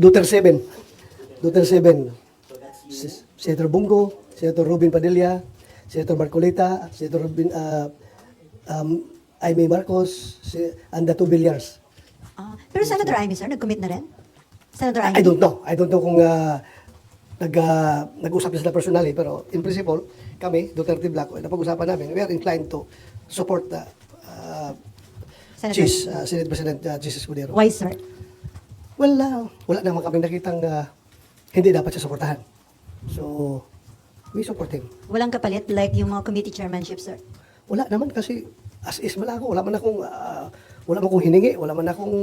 Duterte 7. Duterte 7. Si- Senator Bungo, Senator Robin Padilla, Senator Marcolita, Senator Robin, uh, um, Aimee Marcos, and the two Villas. Ah, pero Senator Amy, sir, nag-commit na rin? Senator Amy? I don't know. I don't know kung uh, nag, uh, nag-usap na sila personally, pero in principle, kami, Duterte Blanco, napag-usapan namin, we are inclined to support the uh, Senator. Cheese, uh, Senate President uh, Jesus Escudero. Why, sir? Well, uh, wala naman kami nakitang uh, hindi dapat siya suportahan. So, we support him. Walang kapalit like yung mga committee chairmanship, sir? Wala naman kasi as is man ako. Wala man akong, ah, wala man akong hiningi. Wala man akong,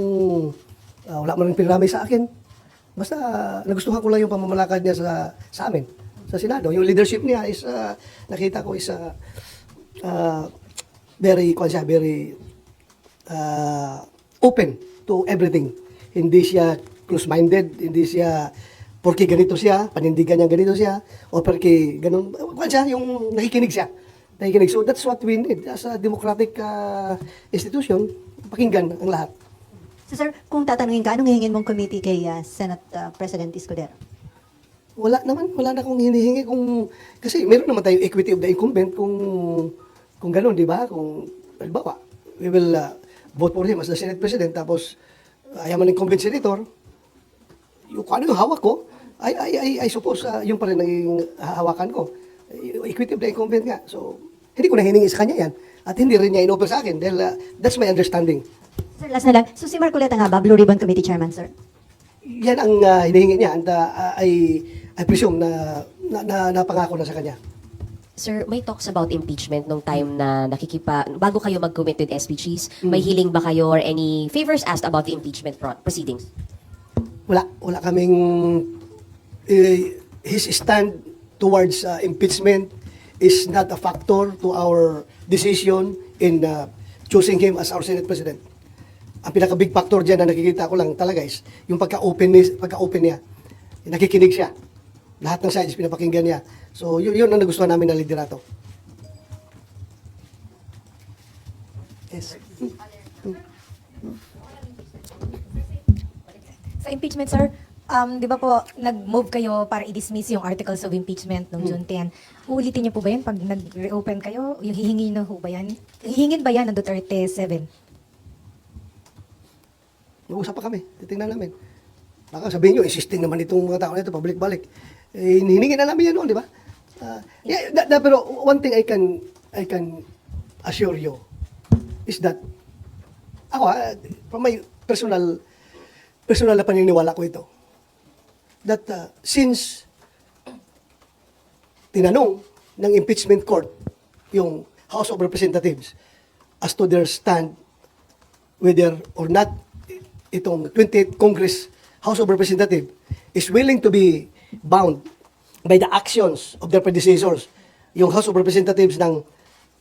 ah, wala man pinramay sa akin. Basta ah, nagustuhan ko lang yung pamamalakad niya sa, sa amin, sa Senado. Yung leadership niya is, ah, nakita ko is ah, ah, very, kwan siya, very ah, open to everything. Hindi siya close-minded, hindi siya porque ganito siya, panindigan niya ganito siya, o porque ganun, kwan siya, yung nakikinig siya. Nakikinig. So that's what we need as a democratic ah, institution, pakinggan ang lahat. So, sir, kung tatanungin ka, anong hihingin mong committee kay ah, Senate ah, President Escudero? Wala naman, wala na akong hinihingi kung, kasi meron naman tayong equity of the incumbent kung, kung ganun, di ba? Kung, halimbawa, we will uh, vote for him as the Senate President, tapos ayaw man incumbent senator, yung kung ano yung hawak ko, I, I, I, I suppose uh, yung pa rin naging hawakan ko. Equity of the incumbent nga. So, hindi ko na hiningi sa kanya yan. At hindi rin niya inoffer sa akin dahil uh, that's my understanding. Sir, last na lang. So, si Marcoleta nga ba, Blue Ribbon Committee Chairman, sir? Yan ang uh, hinihingi niya and uh, I, I presume na, na, na napangako na sa kanya. Sir, may talks about impeachment nung time na nakikipa, bago kayo mag-commit with SPGs, may hiling ba kayo or any favors asked about the impeachment pro- proceedings? wala wala kaming eh, his stand towards uh, impeachment is not a factor to our decision in uh, choosing him as our Senate President. Ang pinaka big factor diyan na nakikita ko lang talaga is yung pagka-open ni- pagka-open niya. Nakikinig siya. Lahat ng sides pinapakinggan niya. So yun, yun ang nagustuhan namin na liderato. Yes. Sa impeachment, sir, um, di ba po, nag-move kayo para i-dismiss yung articles of impeachment noong June 10. Uulitin niyo po ba yan pag nag-reopen kayo? Yung hihingi na ho ba yan? Hihingin ba yan ng Duterte 7? Mag-usap pa kami. Titingnan namin. Baka sabihin nyo, insisting naman itong mga tao na ito, pabalik-balik. Eh, hinihingi na namin yan di ba? Ah, yeah, na- na- pero one thing I can I can assure you is that ako, ah, from my personal personal na paniniwala ko ito, that ah, since tinanong ng impeachment court yung House of Representatives as to their stand whether or not itong 28th Congress House of Representatives is willing to be bound by the actions of their predecessors, yung House of Representatives ng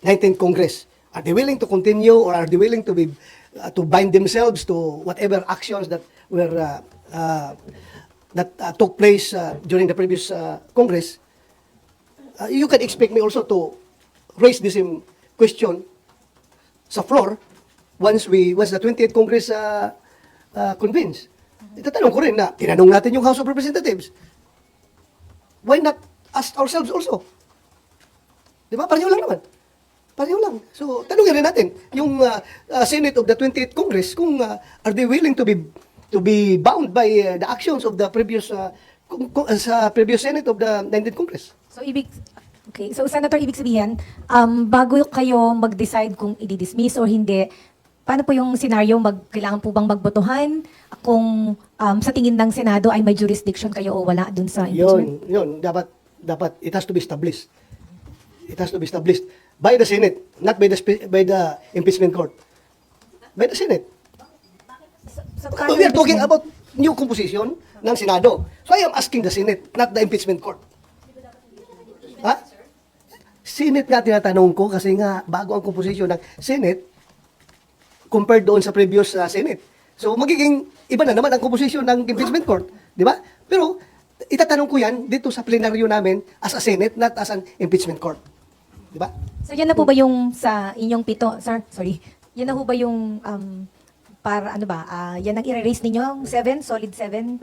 19th Congress. Are they willing to continue or are they willing to be uh, to bind themselves to whatever actions that were uh, uh, that uh, took place uh, during the previous uh, Congress? Uh, you can expect me also to raise this um, question sa floor once we once the 28th Congress uh, uh, convenes. Itatanong ko rin na tinanong natin yung House of Representatives. Why not ask ourselves also? Di ba? Pareho lang naman. Pareho lang. So, tanongin rin natin yung uh, uh, Senate of the 28th Congress kung uh, are they willing to be to be bound by uh, the actions of the previous uh, uh, sa previous Senate of the 19th Congress. So, ibig... Okay, so Senator, ibig sabihin, um, bago kayo mag-decide kung i-dismiss or hindi, paano po yung scenario, mag, kailangan po bang magbotohan kung um, sa tingin ng Senado ay may jurisdiction kayo o wala dun sa impeachment? Yun, yun. Dapat, dapat, it has to be established. It has to be established by the Senate, not by the, by the impeachment court. By the Senate. So, we are talking about new composition ng Senado. So I am asking the Senate, not the impeachment court. Ha? Senate nga tinatanong ko kasi nga bago ang composition ng Senate compared doon sa previous uh, Senate. So magiging iba na naman ang composition ng impeachment court, di ba? Pero itatanong ko yan dito sa plenaryo namin as a Senate, not as an impeachment court. Di ba? So yan na po ba yung sa inyong pito, sir, sorry, yan na po ba yung um, para ano ba, ah, yan ang i-raise ninyo, 7, solid 7?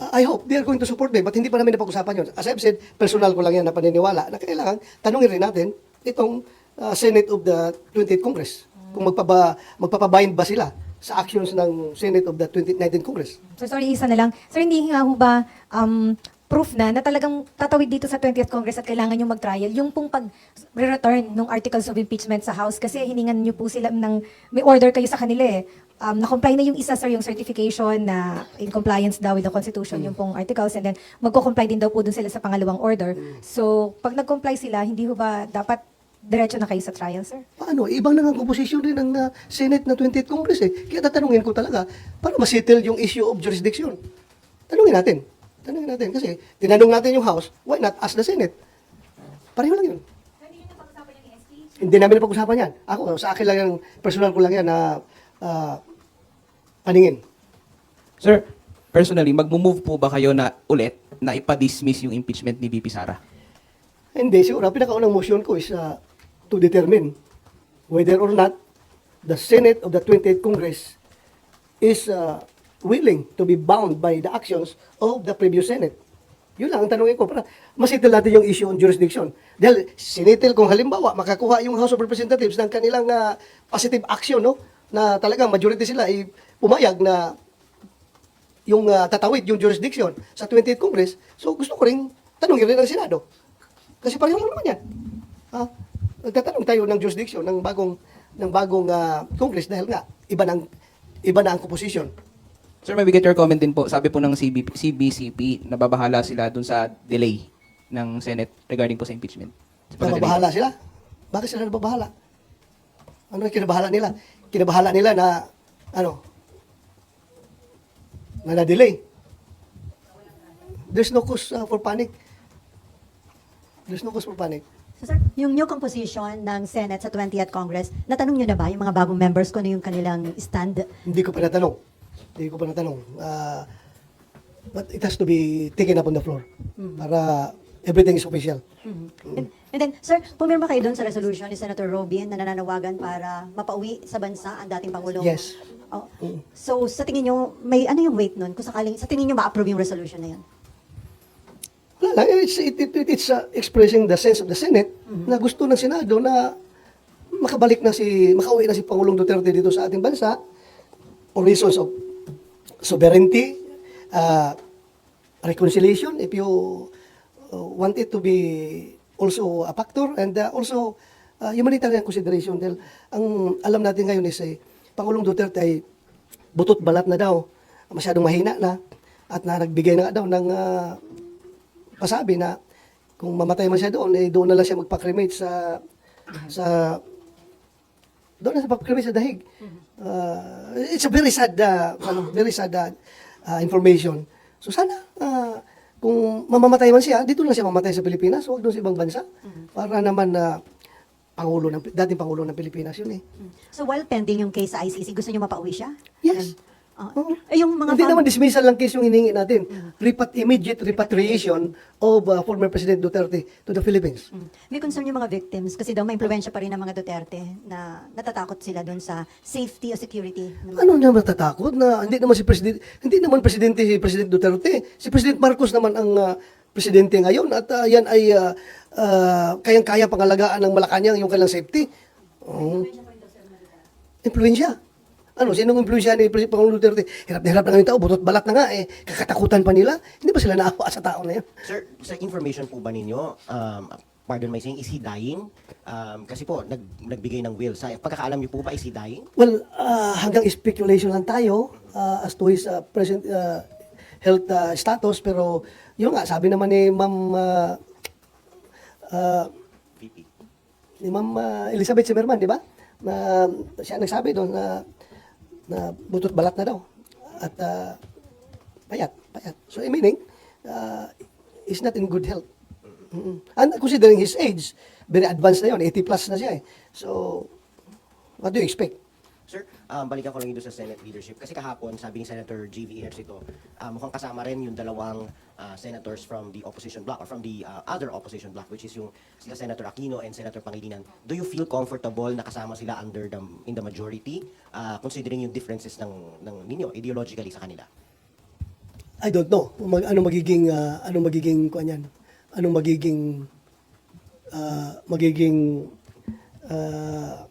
uh, I hope they are going to support me, but hindi pa namin napag-usapan yun. As I've said, personal ko lang yan na paniniwala na kailangan tanungin rin natin itong uh, Senate of the 28th Congress. Kung magpaba, magpapabind ba sila sa actions ng Senate of the 2019 Congress. So sorry, isa na lang. Sir, hindi nga ho ba um, proof na na talagang tatawid dito sa 20th Congress at kailangan nyo mag-trial yung pong pag-return ng articles of impeachment sa House kasi hiningan nyo po sila ng may order kayo sa kanila eh. Um, na-comply na yung isa sir yung certification na in compliance daw with the Constitution yung pong articles and then magko-comply din daw po dun sila sa pangalawang order. So pag nag-comply sila, hindi ho ba dapat diretso na kayo sa trial sir? Paano? Ibang na nga composition rin ng uh, Senate na 28th Congress eh. Kaya tatanungin ko talaga para masettle yung issue of jurisdiction. Tanungin natin. Tanungin natin. Kasi tinanong natin yung House, why not ask the Senate? Pareho lang yun. Hindi namin napag-usapan yan. Ako, sa akin lang yung personal ko lang yan na ah, paningin. Sir, personally, mag-move po ba kayo na ulit na ipa-dismiss yung impeachment ni VP Sara? Hindi, siguro, ang pinakaunang motion ko is uh, to determine whether or not the Senate of the 28th Congress is uh, willing to be bound by the actions of the previous Senate. Yun lang ang tanongin ko para masettle natin yung issue on jurisdiction. Dahil sinitil kung halimbawa makakuha yung House of Representatives ng kanilang uh, positive action, no? Na talagang majority sila ay pumayag na yung uh, tatawid yung jurisdiction sa 28th Congress. So gusto ko rin tanongin rin ang Senado. Kasi pareho naman yan. Ha? Nagtatanong tayo ng jurisdiction ng bagong ng bagong ah, Congress dahil nga iba nang iba na ang composition. Sir, may we get your comment din po. Sabi po ng CB, CBCP, nababahala sila dun sa delay ng Senate regarding po sa impeachment. Sa. Nababahala sila. Bakit sila nababahala? Ano yung kinabahala nila? Kinabahala nila na ano? Na na-delay. There's no cause ah, for panic. There's no cause for panic. So, sir, yung new composition ng Senate sa 20th Congress, natanong nyo na ba yung mga bagong members ko na yung kanilang stand? Hindi ko pa natanong. Hindi ko pa natanong. Ah, but it has to be taken up on the floor. Para everything is official. And, and then, sir, pumirma kayo doon sa resolution ni Senator Robin na nananawagan para mapauwi sa bansa ang dating Pangulong. Yes. Oh, so, sa tingin nyo, may ano yung weight nun? Kung sakaling, sa tingin nyo ma-approve yung resolution na yan? Wala lang. It's, it, it, it- it's uh, expressing the sense of the Senate na gusto ng Senado na makabalik na si, makauwi na si Pangulong Duterte dito sa ating bansa for reasons of sovereignty, uh, reconciliation, if you uh, want it to be also a factor, and uh, also uh, humanitarian consideration. Dahil ang alam natin ngayon is eh, Pangulong Duterte ay butot balat na daw, masyadong mahina na, at na nagbigay na daw ng uh, pasabi na kung mamatay man siya doon, eh doon na lang siya magpa-cremate sa sa doon na siya magpa-cremate sa dahig. Uh, it's a very sad uh, ano, very sad uh, uh, information. So sana uh, kung mamamatay man siya, dito lang siya mamatay sa Pilipinas, huwag doon sa ibang bansa. Para naman na pangulo ng dating pangulo ng Pilipinas yun eh. So, while pending yung case sa ICC, gusto nyo mapauwi siya? Yes. Oo. eh, yung mga Hindi naman dismissal lang case yung hiningi natin. Repat immediate repatriation of uh, former President Duterte to the Philippines. Mm. May concern yung mga victims kasi daw may impluensya pa rin ng mga Duterte na natatakot sila doon sa safety o security. ng mga- Ano na matatakot na hindi naman si President hindi naman presidente si President Duterte. Si President Marcos naman ang uh, presidente ngayon at uh, yan ay uh, uh, kayang-kaya pangalagaan ng Malacanang yung kanilang safety. Oh. Impluensya. Ano, sinong impluensya ni President Pangulong Duterte? Hirap na hirap na ngayon tao, butot balat na nga eh. Kakatakutan pa nila. Hindi ba sila naawa sa tao na yan? Sir, sa information po ba ninyo, um, pardon my saying, is he dying? Um, kasi po, nag, nagbigay ng will. Sa pagkakaalam niyo po ba, is he dying? Well, ah, hanggang speculation lang tayo ah, as to his ah, present ah, health ah, status pero yun nga sabi naman ni Ma'am ah, VP. ni Ma'am ah, Elizabeth Zimmerman, di ba? Na siya nagsabi doon na na butot balat na daw at ah, payat, payat. So meaning ah, he's not in good health. And considering his age, very advanced na yun, 80 plus na siya eh. So, what do you expect? Sir, um, balikan ko lang dito sa Senate leadership. Kasi kahapon, sabi ni Senator G.V. Ejercito, uh, mukhang kasama rin yung dalawang uh, senators from the opposition bloc or from the uh, other opposition bloc, which is yung sila Senator Aquino and Senator Pangilinan. Do you feel comfortable na kasama sila under the, in the majority, uh, considering yung differences ng, ng ninyo ideologically sa kanila? I don't know mag, ano magiging ah, ano magiging kuan yan. Ano magiging ah, magiging ah,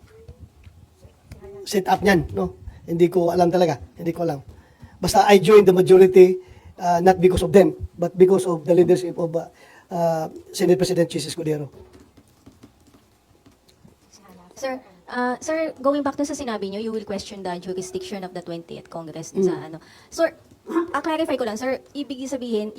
set up niyan, no? Hindi ko alam talaga. Hindi ko alam. Basta I joined the majority ah, not because of them, but because of the leadership of ah, ah, Senate President Jesus Escudero. Sir, uh, sir, going back to sa sinabi niyo, you will question the jurisdiction of the 20th Congress sa ano. Sir, ah, clarify ko lang, sir, ibig sabihin,